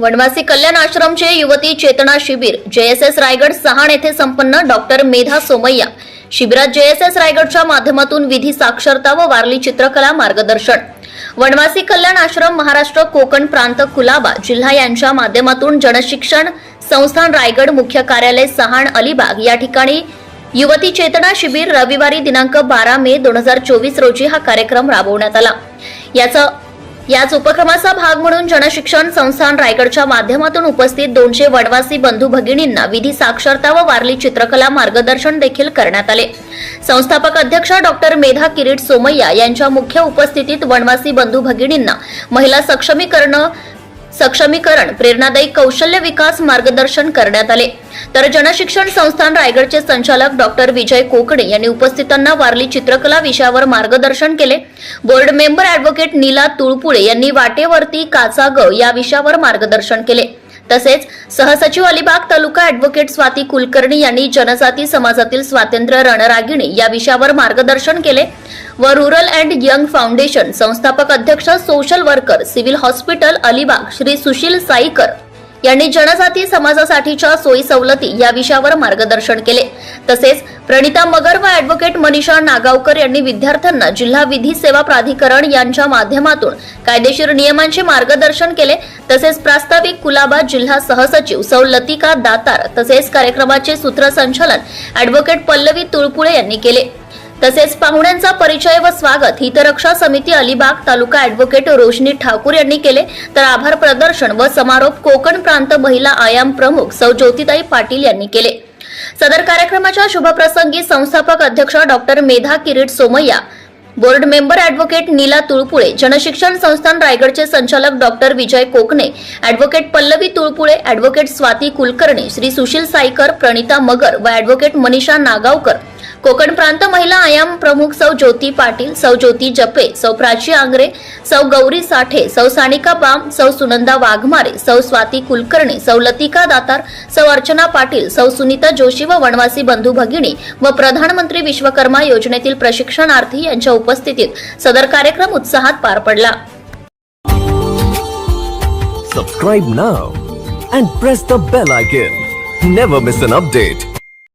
वनवासी कल्याण आश्रमचे युवती चेतना शिबिर जेएसएस रायगड सहाण येथे संपन्न डॉक्टर मेधा सोमय्या. शिबिरात जेएसएस रायगडच्या माध्यमातून विधी साक्षरता व वारली चित्रकला मार्गदर्शन. वनवासी कल्याण आश्रम महाराष्ट्र कोकण प्रांत कुलाबा जिल्हा यांच्या माध्यमातून जनशिक्षण संस्थान रायगड मुख्य कार्यालय सहाण अलिबाग या ठिकाणी युवती चेतना शिबिर रविवारी दिनांक बारा मे दोन हजार चोवीस रोजी हा कार्यक्रम राबवण्यात आला. याचा याच उपक्रमाचा भाग म्हणून जनशिक्षण संस्थान रायगडच्या माध्यमातून उपस्थित दोनशे वनवासी बंधू भगिनींना विधी साक्षरता व वारली चित्रकला मार्गदर्शन देखील करण्यात आले. संस्थापक अध्यक्ष डॉक्टर मेधा किरीट सोमय्या यांच्या मुख्य उपस्थितीत वनवासी बंधू भगिनींना महिला सक्षमीकरण सक्षमीकरण प्रेरणादायी कौशल्य विकास मार्गदर्शन करण्यात आले. तर जनशिक्षण संस्थान रायगडचे संचालक डॉक्टर विजय कोकणे यांनी उपस्थितांना वारली चित्रकला विषयावर मार्गदर्शन केले. Board member advocate Neela Tulpule यांनी वाटेवरती काचा या विषयावर मार्गदर्शन केले. तसेच सहसचिव अलिबाग तालुका ॲडव्होकेट स्वाती कुलकर्णी यांनी जनजाती समाजातील स्वातंत्र्य रणरागिणी या विषयावर मार्गदर्शन केले. व रुरल अँड यंग फाउंडेशन संस्थापक अध्यक्ष social worker civil hospital Alibag Shri Sushil Saikar यांनी जनजाती समाजासाठीच्या सोयी सवलती या विषयावर मार्गदर्शन केले. तसेच प्रणिता मगर व ॲडव्होकेट मनीषा नागावकर यांनी विद्यार्थ्यांना जिल्हा विधी सेवा प्राधिकरण यांच्या माध्यमातून कायदेशीर नियमांचे मार्गदर्शन केले. तसेच प्रास्ताविक कुलाबा जिल्हा सहसचिव सौलतिका दातार तसेच कार्यक्रमाचे सूत्रसंचालन ॲडव्होकेट पल्लवी तुळपुळे यांनी केले. तसेच पाहुण्यांचा परिचय व स्वागत हितरक्षा समिती अलिबाग तालुका ॲडव्होकेट रोशनी ठाकूर यांनी केले. तर आभार प्रदर्शन व समारोप कोकण प्रांत महिला आयाम प्रमुख सौ ज्योतिताई पाटील यांनी केले. सदर कार्यक्रमाच्या शुभप्रसंगी संस्थापक अध्यक्ष doctor Medha Kirit Somaiya board member advocate Neela Tulpule Jan Shikshan Sansthan रायगडचे संचालक doctor Vijay Kokane advocate Pallavi Tulpule advocate Swati Kulkarni Shri Sushil Saikar Pranita Magar व ॲडव्होकेट मनीषा नागावकर. कोकण प्रांत महिला आयाम प्रमुख सौ ज्योती पाटील सौ ज्योती जपे सौ प्राची आंग्रे सौ गौरी साठे सौ सानिका बाम सौ सुनंदा वाघमारे सौ स्वाती कुलकर्णी सौ लतिका दातार सौ अर्चना पाटील सौ सुनीता जोशी व वनवासी बंधू भगिनी व प्रधानमंत्री विश्वकर्मा योजनेतील प्रशिक्षणार्थी यांच्या उपस्थितीत सदर कार्यक्रम उत्साहात पार पडला Subscribe now and press the bell icon. Never miss an update.